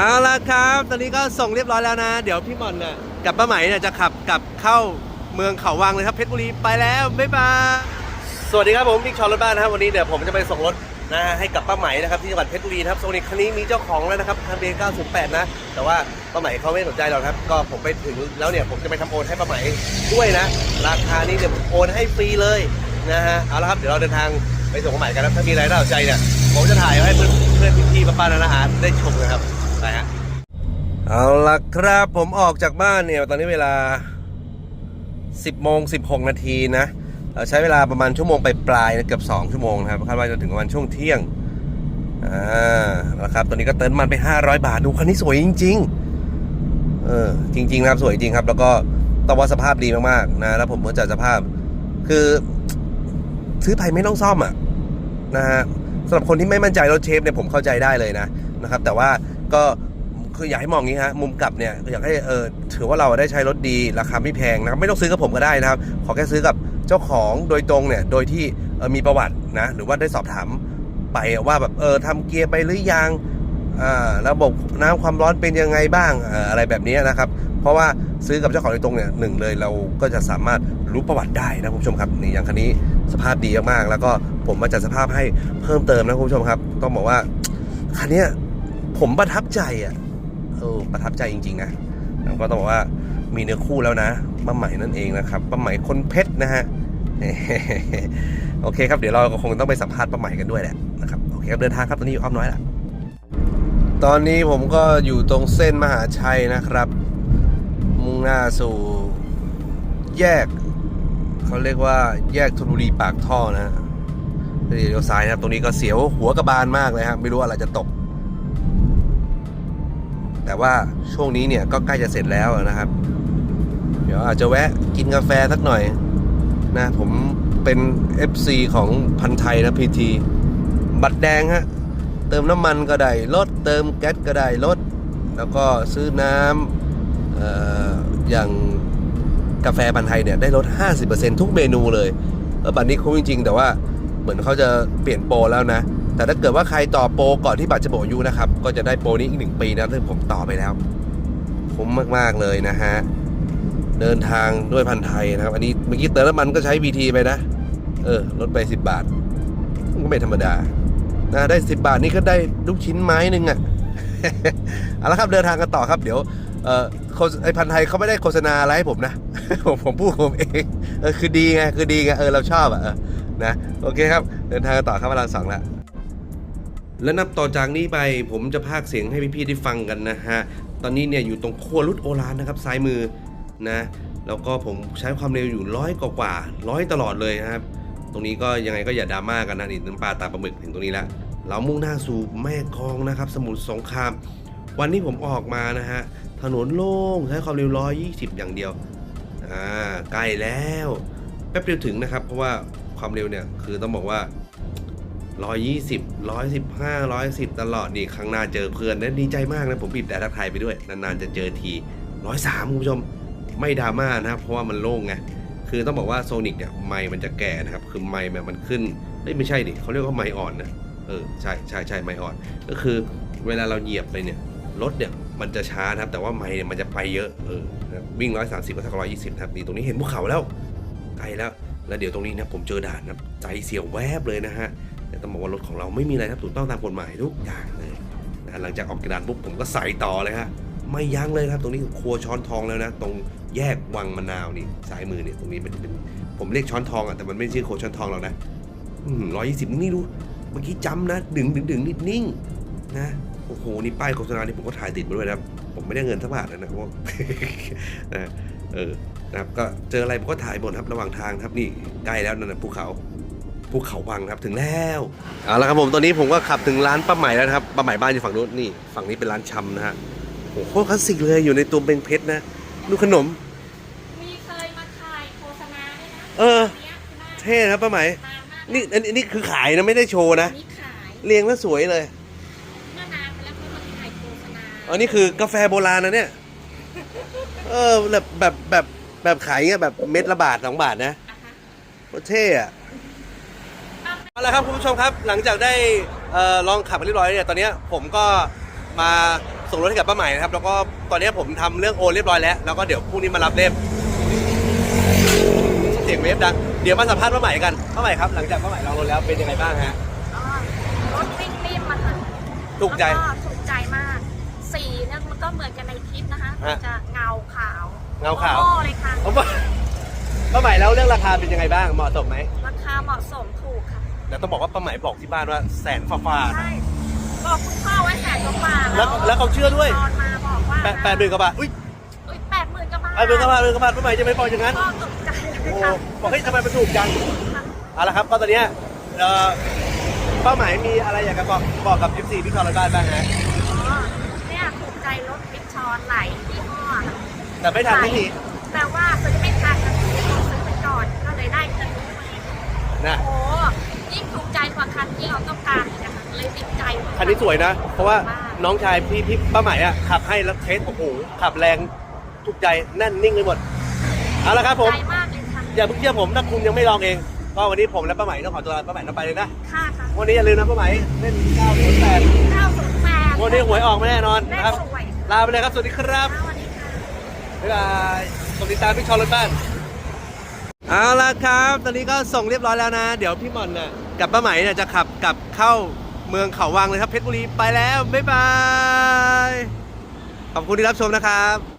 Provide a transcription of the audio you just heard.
เอาละครับ ตอนนี้ก็ส่งเรียบร้อยแล้วนะ เดี๋ยวพี่หมอนเนี่ยกับป้าไหมเนี่ยจะขับกลับเข้าเมืองเขาวังเลยครับเพชรบุรีไปแล้วบ๊ายบายสวัสดีครับผมพี่ชอนรถบ้านนะครับวันนี้เดี๋ยวผมจะไปส่งรถนะให้กับป้าไหมนะครับที่จังหวัดเพชรบุรีนะครับโซนิกคันนี้มีเจ้าของแล้วนะครับทะเบียน908 นะ แต่ว่าป้าไหมเขาไม่สนใจหรอกครับ ก็ผมไปถึงแล้วเนี่ยผมจะไปทำโอนให้ป้าไหมด้วยนะ ราคานี้เนี่ยผมโอนให้ฟรีเลยนะฮะเอาละครับเดี๋ยวเราเดินทางไปส่งป้าไหมกันนะถ้ามีอะไรน่าสนใจเนี่ยผมจะถ่ายให้เพื่อนเพื่อนพี่ๆป้าๆนาอาได้ชมนะครับ ไปฮะเอาละครับผมออกจากบ้านเนี่ย ตอนนี้เวลา 10โมง16 นาทีนะเอ่อใช้เวลาประมาณชั่วโมงไปปลายๆนะเกือบ 2 ชั่วโมงนะครับคาดว่าจะถึงประมาณช่วงเที่ยงอ่าแล้วครับตอนนี้ก็เติมมันไป 500 บาท ดูคันนี้สวยจริง ๆ เออจริง ๆ นะครับสวยจริงครับ แล้วก็ต้องว่าสภาพดีมากๆนะแล้วผมก็จัดสภาพ คือซื้อไปไม่ต้องซ่อมอะนะฮะสำหรับคนที่ไม่มั่นใจรถเชฟเนี่ยผมเข้าใจได้เลยนะนะครับ แต่ว่า ก็คืออยากให้มองอย่างนี้ฮะมุมกลับเนี่ยอยากให้เออถือว่าเราได้ใช้รถดีราคาไม่แพงนะครับไม่ต้องซื้อกับผมก็ได้นะครับ ขอแค่ซื้อกับเจ้าของโดยตรงเนี่ยโดยที่เออมีประวัตินะหรือว่าได้สอบถามไปว่าแบบเออทำเกียร์ไปหรือยังอ่าระบบน้ำความร้อนเป็นยังไงบ้างออะไรแบบนี้นะครับ เพราะว่าซื้อกับเจ้าของโดยตรงเนี่ยหนึ่งเลยเราก็จะสามารถรู้ประวัติได้นะคุณผู้ชมครับนี่อย่างคันนี้สภาพดีมากๆแล้วก็ผมมาจัดสภาพให้เพิ่มเติมนะคุณผู้ชมครับ ต้องบอกว่าคันนี้ ผมประทับใจอะเออประทับใจจริง ๆ นะแล้วก็ต้องบอกว่ามีเนื้อคู่แล้วนะป้าใหม่นั่นเองนะครับป้าใหม่คนเพชรนะฮะโอเคครับเดี๋ยวเราก็คงต้องไปสัมภาษณ์ป้าใหม่กันด้วยแหละนะครับโอเคครับเดินทางครับตอนนี้อยู่อ้อมน้อยละตอนนี้ผมก็อยู่ตรงเส้นมหาชัยนะครับ มุ่งหน้าสู่แยกเขาเรียกว่าแยกธนบุรีปากท่อนะฮะเลี้ยวซ้ายนะครับตรงนี้ก็เสียวหัวกระบาลมากเลยครับไม่รู้อะไรจะตก แต่ว่าช่วงนี้เนี่ยก็ใกล้จะเสร็จแล้วนะครับ เดี๋ยวอาจจะแวะกินกาแฟสักหน่อยนะผมเป็น FC ของพันไทยนะพีทีบัตรแดงฮะเติมน้ำมันก็ได้ลดเติมแก๊สก็ได้ลดแล้วก็ซื้อน้ำอออย่างกาแฟพันไทยเนี่ยได้ลด 50%ทุกเมนูเลยบัตรนี้คุ้มจริงๆ แต่ว่าเหมือนเขาจะเปลี่ยนโปรแล้วนะ แต่ถ้าเกิดว่าใครต่อโปรก่อนที่บัตรจะหมดอายุนะครับ ก็จะได้โปรนี้อีกหนึ่งปีนะซึ่งผมต่อไปแล้วคุ้มมากๆเลยนะฮะเดินทางด้วยพันไทยนะครับ อันนี้เมื่อกี้เติมน้ำมันก็ใช้ BT ไปนะ เออลดไป 10 บาทก็ไม่ธรรมดานะได้ 10 บาทนี่ก็ได้ลูกชิ้นไม้หนึ่งอะเอาละครับเดินทางกันต่อครับ เดี๋ยวเออไอพันไทยเขาไม่ได้โฆษณาอะไรให้ผมนะ ผมผมพูดผมเองเออคือดีไงคือดีไงเออเราชอบอะนะโอเคครับ เดินทางกันต่อครับพลังสองแล้ว และนับต่อจากนี้ไปผมจะพากเสียงให้พี่ๆได้ฟังกันนะฮะ ตอนนี้เนี่ยอยู่ตรงครัวรุดโอรานนะครับซ้ายมือนะ แล้วก็ผมใช้ความเร็วอยู่ร้อยกว่าร้อยตลอดเลยนะครับ ตรงนี้ก็ยังไงก็อย่าดราม่ากันนะนี่น้ำปลาตาปลาหมึกถึงตรงนี้แล้วเรามุ่งหน้าสู่แม่กลองนะครับ สมุทรสงคราม วันนี้ผมออกมานะฮะถนนโล่งใช้ความเร็ว120อย่างเดียวอ่าใกล้แล้วแป๊บเดียวถึงนะครับ เพราะว่าความเร็วเนี่ยคือต้องบอกว่า 120 115 110ตลอดนี่ข้งหน้าเจอเพื่อนนะดีใจมากนะผมบีบแต่ทักทายไปด้วย นานๆจะเจอที103คุณผู้ชม ไม่ดราม่านะครับ เพราะว่ามันโล่งไงคือต้องบอกว่าโซนิกเนี่ยไมค์มันจะแก่นะครับ คือไมค์มันขึ้นเอ้ยไม่ใช่ดิเขาเรียกว่าไมค์อ่อนนะเออใช่ใช่ใช่ไมค์อ่อน ก็คือเวลาเราเหยียบไปเนี่ยรถเนี่ยมันจะช้านะครับ แต่ว่าไมล์เนี่ยมันจะไปเยอะเออนะครับวิ่ง130ก็สักร้อยยี่สิบครับนี่ตรงนี้เห็นภูเขาแล้วไกลแล้วแล้วเดี๋ยวตรงนี้นะผมเจอด่านนะใจเสียวแวบเลยนะฮะ แต่ต้องบอกว่ารถของเราไม่มีอะไรครับถูกต้องตามกฎหมายทุกอย่างเลยนะหลังจากออกจากด่านปุ๊บผมก็ใส่ต่อเลยฮะไม่ยั้งเลยครับ ตรงนี้ครัวช้อนทองแล้วนะ ตรงแยกวังมะนาวนี่ซ้ายมือเนี่ยตรงนี้มันเป็นผมเรียกช้อนทองอะแต่มันไม่ชื่อครัวช้อนทองหรอกนะร้อยยี่สิบนี่ดูเมื่อกี้จำนะดึงดึงดึงนิดนิ่งนะโอ้โหนี่ป้ายโฆษณาที่ผมก็ถ่ายติดมาด้วยนะครับผมไม่ได้เงินสักบาทเลยนะเพราะว่านะเออนะครับก็เจออะไรผมก็ถ่ายหมดครับระหว่างทางครับนี่ใกล้แล้วนั่นนะภูเขา ภูเขาวังครับถึงแล้วเอาละครับผมตอนนี้ผมก็ขับถึงร้านป้าใหม่แล้วนะครับป้าใหม่บ้านอยู่ฝั่งนู้นนี่ฝั่งนี้เป็นร้านชำนะฮะโอ้โหโคตรคลาสสิกเลยอยู่ในตัวเป็นเพชรนะดูขนม มีเคยมาถ่ายโฆษณาด้วยนะเออ เนี้ยคือเท่นะครับป้าใหม่นานมากนี่อันนี้นี่คือขายนะไม่ได้โชว์นะอันนี้ขายเรียงแล้วสวยเลยเมื่อนานมาแล้วเขามาถ่ายโฆษณาอันนี้คือกาแฟโบราณนะเนี่ยเออแบบแบบแบบแบบขายเงี้ยแบบเม็ดละบาทสองบาทนะ อะฮะโคตรเท่อะเอา ละครับคุณผู้ชมครับ หลังจากได้เอ่อลองขับไปเรียบร้อยเนี่ยตอนเนี้ยผมก็มาส่งรถให้กับป้าใหม่นะครับ แล้วก็ตอนนี้ผมทำเรื่องโอนเรียบร้อยแล้วแล้วก็เดี๋ยวพรุ่งนี้มารับเล่มเสียงเวฟดังเดี๋ยวมาสัมภาษณ์ป้าใหม่กันป้าใหม่ครับหลังจากป้าใหม่ลองรถแล้วเป็นยังไงบ้างฮะอ๋อรถวิ่งนิ่มมาค่ะถูกใจแล้วก็ถูกใจมาก สีเนี่ยมันก็เหมือนกันในคลิปนะคะฮะจะเงาขาวเงาขาว โอ้เลยค่ะป้าป้าใหม่แล้วเรื่องราคาเป็นยังไงบ้างเหมาะสมไหมราคาเหมาะสมถูกค่ะ แล้วต้องบอกว่าป้าใหม่บอกที่บ้านว่าแสนฟ้าๆใช่บอกคุณพ่อไว้แสนกว่าบาทแล้วแล้วเขาเชื่อด้วย ตอนมาบอกว่าแปดแปดหมื่นกว่าบาทอุ้ยอุ๊ยแปดหมื่นกว่าบาทแปดหมื่นกว่าบาทหมื่นกว่าบาทป้าใหม่จะไม่บอกอย่างนั้นก็ตกใจเลยโอ้ค่ะบอกเฮ้ยทำไมมันถูกจังเอาละครับก็ตอนเนี้ยเอ่อเป้าหมายมีอะไรอยากจะบอกบอกกับ F4 พี่ชอนรบ้านบ้างฮะอ๋อเนี่ยถูกใจรถบิ๊กชอนหลายยี่ห้อค่ะ แต่ไม่ทันไม่ทีแต่ว่าซื้อไม่ทันนะต้องซื้อไปก่อนก็เลยได้เงินนี้มานะโอ้ยิ่ง ถูกใจกว่าคันที่เราต้องการอีกนะคะเลยติดใจว่าคันนี้สวยนะ เพราะว่าน้องชายพี่พี่ป้าหมายอะขับให้แล้วเทสโอ้โหขับแรงถูกใจแน่นนิ่งไปหมดเอาละครับผม ใจมากเลยค่ะอย่าเพิ่งเชื่อผมถ้าคุณยังไม่ลองเอง ก็วันนี้ผมและป้าหมายต้องขอตัวลาป้าหมายต้องไปเลยนะ ค่ะค่ะวันนี้อย่าลืมนะป้าหมายเล่น908เก้าศูนย์แปดวันนี้หวยออกไม่แน่นอนแม่นะครับสวยลาไปเลยครับ สวัสดีครับ สวัสดีค่ะ บ๊ายบาย สวัสดีตามพี่ชอนรถบ้าน เอาละครับ ตอนนี้ก็ส่งเรียบร้อยแล้วนะ เดี๋ยวพี่หมอนน่ะกับป้าไหมเนี่ยจะขับกลับเข้าเมืองเขาวังเลยครับเพชรบุรีไปแล้ว บ๊ายบาย ขอบคุณที่รับชมนะครับ